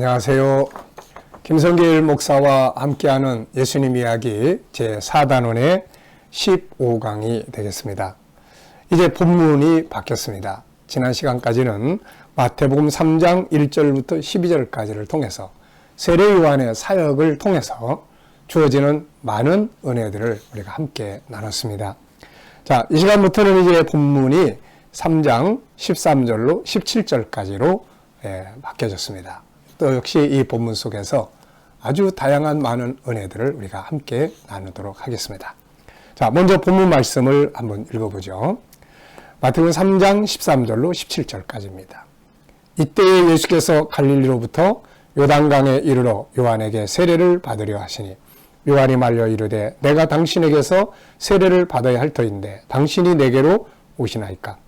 안녕하세요. 김성길 목사와 함께하는 예수님 이야기 제4단원의 15강이 되겠습니다. 이제 본문이 바뀌었습니다. 지난 시간까지는 마태복음 3장 1절부터 12절까지를 통해서 세례 요한의 사역을 통해서 주어지는 많은 은혜들을 우리가 함께 나눴습니다. 자, 이 시간부터는 이제 본문이 3장 13절로 17절까지로 예, 바뀌어졌습니다. 또 역시 이 본문 속에서 아주 다양한 많은 은혜들을 우리가 함께 나누도록 하겠습니다. 자, 먼저 본문 말씀을 한번 읽어보죠. 마태복음 3장 13절로 17절까지입니다. 이때에 예수께서 갈릴리로부터 요단강에 이르러 요한에게 세례를 받으려 하시니 요한이 말려 이르되 내가 당신에게서 세례를 받아야 할 터인데 당신이 내게로 오시나이까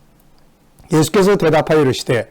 예수께서 대답하여 이르시되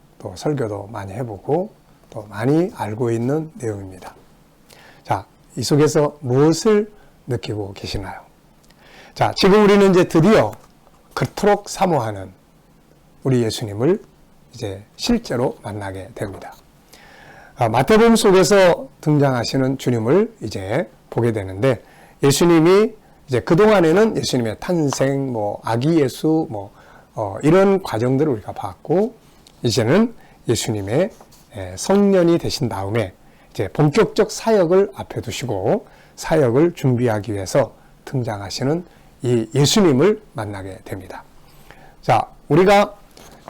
또 설교도 많이 해보고 또 많이 알고 있는 내용입니다. 자, 이 속에서 무엇을 느끼고 계시나요? 자, 지금 우리는 이제 드디어 그토록 사모하는 우리 예수님을 이제 실제로 만나게 됩니다. 아, 마태복음 속에서 등장하시는 주님을 이제 보게 되는데 예수님이 이제 그동안에는 예수님의 탄생, 뭐 아기 예수, 뭐 어, 이런 과정들을 우리가 봤고 이제는 예수님의 성년이 되신 다음에 이제 본격적 사역을 앞에 두시고 사역을 준비하기 위해서 등장하시는 이 예수님을 만나게 됩니다. 자, 우리가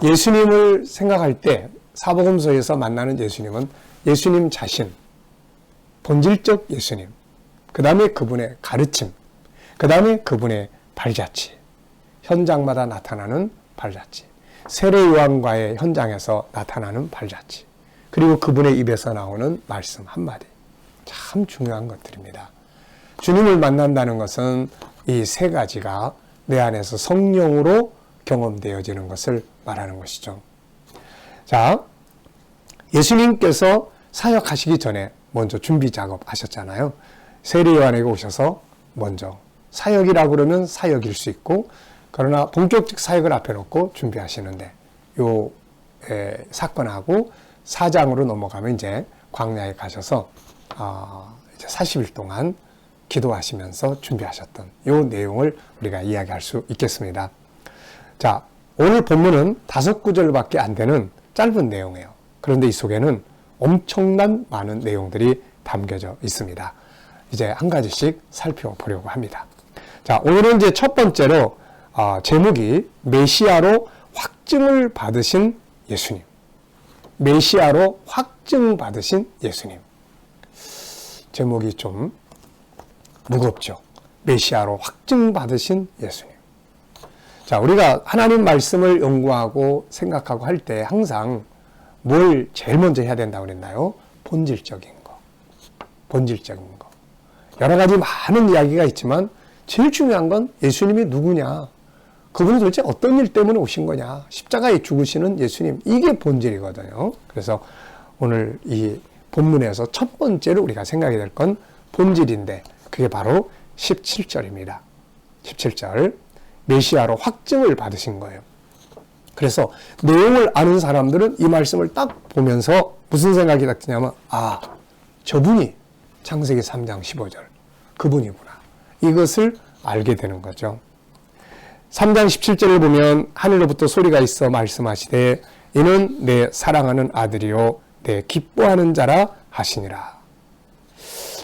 예수님을 생각할 때 사복음서에서 만나는 예수님은 예수님 자신, 본질적 예수님, 그 다음에 그분의 가르침, 그 다음에 그분의 발자취, 현장마다 나타나는 발자취, 세례 요한과의 현장에서 나타나는 발자취, 그리고 그분의 입에서 나오는 말씀 한마디. 참 중요한 것들입니다. 주님을 만난다는 것은 이 세 가지가 내 안에서 성령으로 경험되어지는 것을 말하는 것이죠. 자, 예수님께서 사역하시기 전에 먼저 준비 작업 하셨잖아요. 세례 요한에게 오셔서 먼저 사역이라고 그러면 사역일 수 있고 그러나 본격적 사역을 앞에 놓고 준비하시는데 요 에, 사건하고 사장으로 넘어가면 이제 광야에 가셔서 어, 이제 40일 동안 기도하시면서 준비하셨던 요 내용을 우리가 이야기할 수 있겠습니다. 자, 오늘 본문은 다섯 구절밖에 안 되는 짧은 내용이에요. 그런데 이 속에는 엄청난 많은 내용들이 담겨져 있습니다. 이제 한 가지씩 살펴보려고 합니다. 자, 오늘은 이제 첫 번째로 어, 제목이 메시아로 확증을 받으신 예수님. 메시아로 확증 받으신 예수님. 제목이 좀 무겁죠. 메시아로 확증 받으신 예수님. 자, 우리가 하나님 말씀을 연구하고 생각하고 할 때 항상 뭘 제일 먼저 해야 된다고 그랬나요? 본질적인 거. 본질적인 거. 여러 가지 많은 이야기가 있지만 제일 중요한 건 예수님이 누구냐. 그분이 도대체 어떤 일 때문에 오신 거냐. 십자가에 죽으시는 예수님. 이게 본질이거든요. 그래서 오늘 이 본문에서 첫 번째로 우리가 생각이 될 건 본질인데 그게 바로 17절입니다. 17절. 메시아로 확증을 받으신 거예요. 그래서 내용을 아는 사람들은 이 말씀을 딱 보면서 무슨 생각이 딱 드냐면 아 저분이 창세기 3장 15절 그분이구나. 이것을 알게 되는 거죠. 3장 17절을 보면 하늘로부터 소리가 있어 말씀하시되 이는 내 사랑하는 아들이요 내 기뻐하는 자라 하시니라.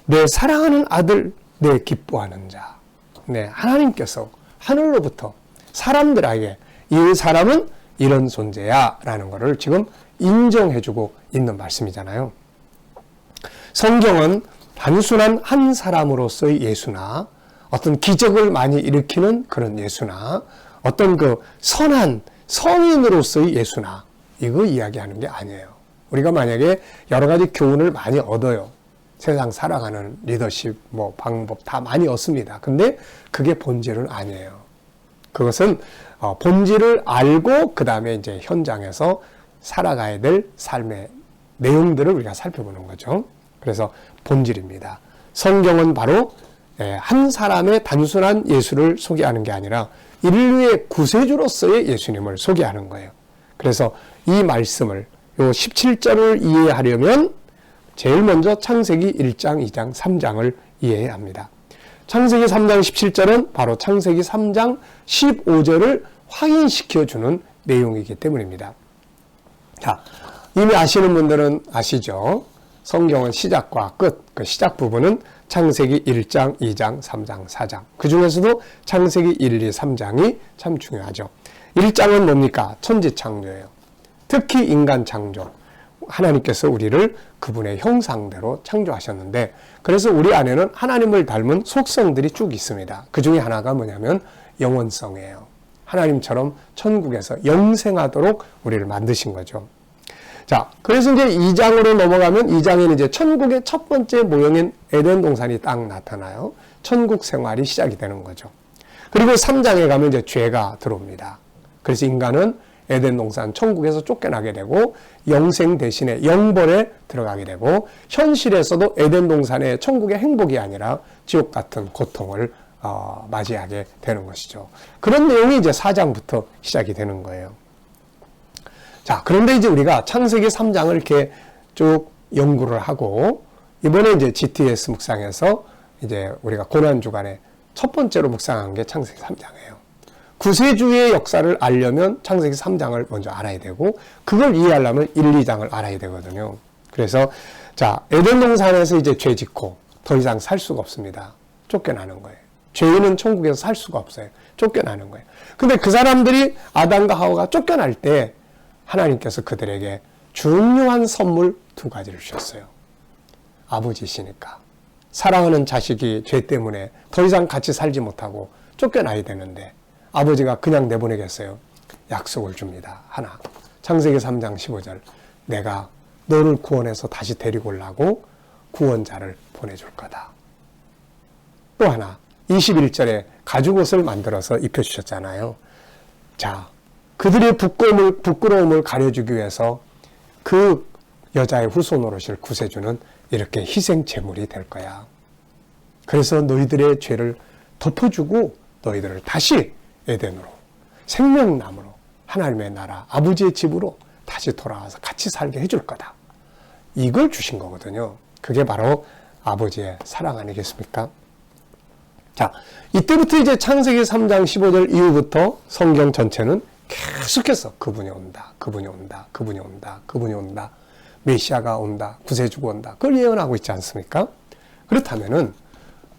내 사랑하는 아들 내 기뻐하는 자. 네, 하나님께서 하늘로부터 사람들에게 이 사람은 이런 존재야 라는 것을 지금 인정해주고 있는 말씀이잖아요. 성경은 단순한 한 사람으로서의 예수나 어떤 기적을 많이 일으키는 그런 예수나 어떤 그 선한 성인으로서의 예수나 이거 이야기하는 게 아니에요. 우리가 만약에 여러 가지 교훈을 많이 얻어요. 세상 살아가는 리더십, 뭐, 방법 다 많이 얻습니다. 근데 그게 본질은 아니에요. 그것은 어, 본질을 알고 그 다음에 이제 현장에서 살아가야 될 삶의 내용들을 우리가 살펴보는 거죠. 그래서 본질입니다. 성경은 바로 예, 한 사람의 단순한 예수를 소개하는 게 아니라 인류의 구세주로서의 예수님을 소개하는 거예요. 그래서 이 말씀을 요 17절을 이해하려면 제일 먼저 창세기 1장, 2장, 3장을 이해해야 합니다. 창세기 3장 17절은 바로 창세기 3장 15절을 확인시켜 주는 내용이기 때문입니다. 자, 이미 아시는 분들은 아시죠? 성경은 시작과 끝, 그 시작 부분은 창세기 1장, 2장, 3장, 4장. 그 중에서도 창세기 1, 2, 3장이 참 중요하죠. 1장은 뭡니까? 천지 창조예요. 특히 인간 창조. 하나님께서 우리를 그분의 형상대로 창조하셨는데, 그래서 우리 안에는 하나님을 닮은 속성들이 쭉 있습니다. 그 중에 하나가 뭐냐면 영원성이에요. 하나님처럼 천국에서 영생하도록 우리를 만드신 거죠. 자, 그래서 이제 2장으로 넘어가면 2장에는 이제 천국의 첫 번째 모형인 에덴 동산이 딱 나타나요. 천국 생활이 시작이 되는 거죠. 그리고 3장에 가면 이제 죄가 들어옵니다. 그래서 인간은 에덴 동산 천국에서 쫓겨나게 되고 영생 대신에 영벌에 들어가게 되고 현실에서도 에덴 동산의 천국의 행복이 아니라 지옥 같은 고통을 어, 맞이하게 되는 것이죠. 그런 내용이 이제 4장부터 시작이 되는 거예요. 자, 그런데 이제 우리가 창세기 3장을 이렇게 쭉 연구를 하고 이번에 이제 GTS 묵상에서 이제 우리가 고난 주간에 첫 번째로 묵상한 게 창세기 3장이에요. 구세주의 역사를 알려면 창세기 3장을 먼저 알아야 되고 그걸 이해하려면 1, 2장을 알아야 되거든요. 그래서 자, 에덴 동산에서 이제 죄 짓고 더 이상 살 수가 없습니다. 쫓겨나는 거예요. 죄인은 천국에서 살 수가 없어요. 쫓겨나는 거예요. 근데 그 사람들이 아담과 하와가 쫓겨날 때 하나님께서 그들에게 중요한 선물 두 가지를 주셨어요. 아버지시니까. 사랑하는 자식이 죄 때문에 더 이상 같이 살지 못하고 쫓겨나야 되는데 아버지가 그냥 내보내겠어요. 약속을 줍니다. 하나. 창세기 3장 15절. 내가 너를 구원해서 다시 데리고 오려고 구원자를 보내줄 거다. 또 하나. 21절에 가죽옷을 만들어서 입혀주셨잖아요. 자, 그들의 부끄러움을, 부끄러움을 가려주기 위해서 그 여자의 후손으로실 구세주는 이렇게 희생 제물이 될 거야. 그래서 너희들의 죄를 덮어주고 너희들을 다시 에덴으로 생명나무로 하나님의 나라 아버지의 집으로 다시 돌아와서 같이 살게 해줄 거다. 이걸 주신 거거든요. 그게 바로 아버지의 사랑 아니겠습니까? 자, 이때부터 이제 창세기 3장 15절 이후부터 성경 전체는 계속해서 그분이 온다, 그분이 온다, 그분이 온다, 그분이 온다, 메시아가 온다, 구세주가 온다. 그걸 예언하고 있지 않습니까? 그렇다면은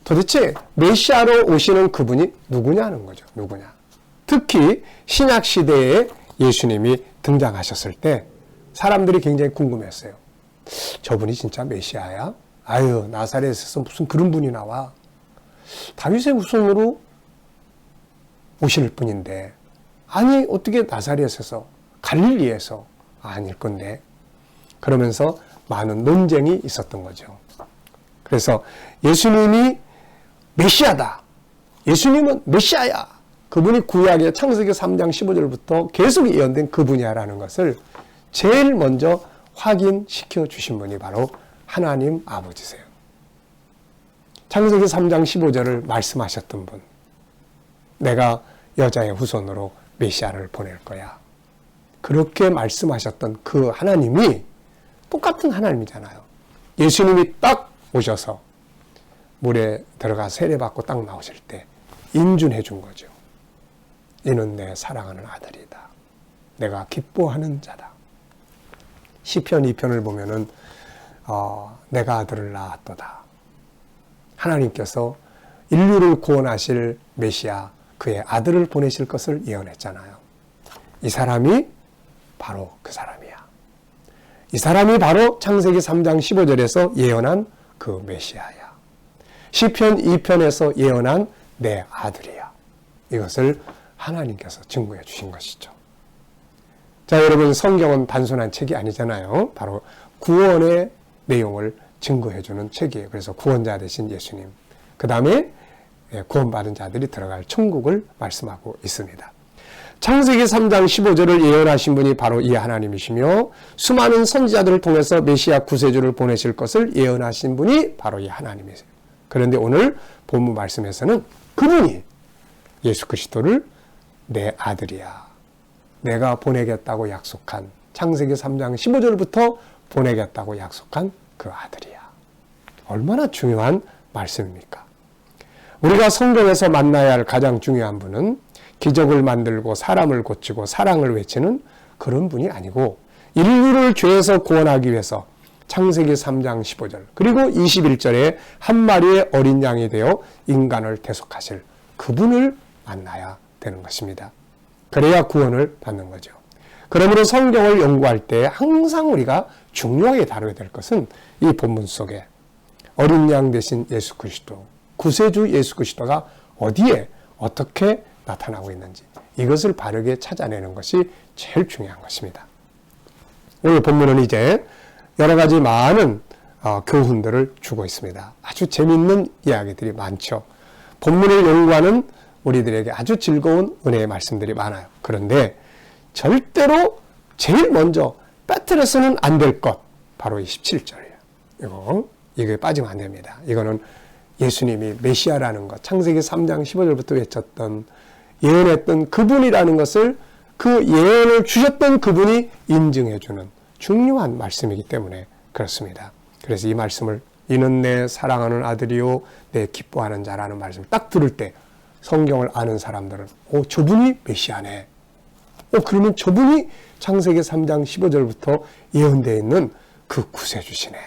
도대체 메시아로 오시는 그분이 누구냐는 거죠. 누구냐. 특히 신약 시대에 예수님이 등장하셨을 때 사람들이 굉장히 궁금했어요. 저분이 진짜 메시아야? 아유, 나사렛에서 무슨 그런 분이 나와. 다윗의 후손으로 오실 분인데 아니 어떻게 나사렛에서 갈릴리에서 아닐 건데 그러면서 많은 논쟁이 있었던 거죠. 그래서 예수님이 메시아다. 예수님은 메시아야. 그분이 구약의 창세기 3장 15절부터 계속 예언된 그분이야라는 것을 제일 먼저 확인시켜 주신 분이 바로 하나님 아버지세요. 창세기 3장 15절을 말씀하셨던 분. 내가 여자의 후손으로 메시아를 보낼 거야. 그렇게 말씀하셨던 그 하나님이 똑같은 하나님이잖아요. 예수님이 딱 오셔서 물에 들어가 세례받고 딱 나오실 때 인준해 준 거죠. 이는 내 사랑하는 아들이다. 내가 기뻐하는 자다. 시편 2편을 보면은 어, 내가 아들을 낳았도다. 하나님께서 인류를 구원하실 메시아 그의 아들을 보내실 것을 예언했잖아요. 이 사람이 바로 그 사람이야. 이 사람이 바로 창세기 3장 15절에서 예언한 그 메시아야. 시편 2편에서 예언한 내 아들이야. 이것을 하나님께서 증거해 주신 것이죠. 자, 여러분, 성경은 단순한 책이 아니잖아요. 바로 구원의 내용을 증거해 주는 책이에요. 그래서 구원자 되신 예수님. 그 다음에 예, 구원받은 자들이 들어갈 천국을 말씀하고 있습니다. 창세기 3장 15절을 예언하신 분이 바로 이 하나님이시며 수많은 선지자들을 통해서 메시아 구세주를 보내실 것을 예언하신 분이 바로 이 하나님이세요. 그런데 오늘 본문 말씀에서는 그분이 예수 그리스도를 내 아들이야. 내가 보내겠다고 약속한 창세기 3장 15절부터 보내겠다고 약속한 그 아들이야. 얼마나 중요한 말씀입니까? 우리가 성경에서 만나야 할 가장 중요한 분은 기적을 만들고 사람을 고치고 사랑을 외치는 그런 분이 아니고 인류를 죄에서 구원하기 위해서 창세기 3장 15절 그리고 21절에 한 마리의 어린 양이 되어 인간을 대속하실 그분을 만나야 되는 것입니다. 그래야 구원을 받는 거죠. 그러므로 성경을 연구할 때 항상 우리가 중요하게 다루게 될 것은 이 본문 속에 어린 양 대신 예수 그리스도, 구세주 예수 그리스도가 어디에 어떻게 나타나고 있는지 이것을 바르게 찾아내는 것이 제일 중요한 것입니다. 오늘 본문은 이제 여러 가지 많은 어, 교훈들을 주고 있습니다. 아주 재밌는 이야기들이 많죠. 본문을 연구하는 우리들에게 아주 즐거운 은혜의 말씀들이 많아요. 그런데 절대로 제일 먼저 빠뜨려서는 안 될 것, 바로 이 17절이에요. 이거, 이게 빠지면 안 됩니다. 이거는 예수님이 메시아라는 것, 창세기 3장 15절부터 외쳤던, 예언했던 그분이라는 것을 그 예언을 주셨던 그분이 인증해주는 중요한 말씀이기 때문에 그렇습니다. 그래서 이 말씀을 이는 내 사랑하는 아들이요 내 기뻐하는 자라는 말씀을 딱 들을 때 성경을 아는 사람들은 오 저분이 메시아네. 오 그러면 저분이 창세기 3장 15절부터 예언되어 있는 그 구세주시네.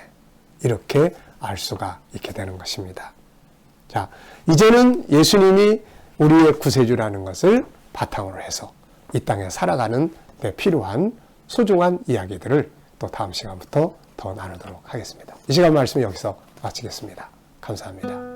이렇게 알 수가 있게 되는 것입니다. 자, 이제는 예수님이 우리의 구세주라는 것을 바탕으로 해서 이 땅에 살아가는 데 필요한 소중한 이야기들을 또 다음 시간부터 더 나누도록 하겠습니다. 이 시간 말씀 여기서 마치겠습니다. 감사합니다.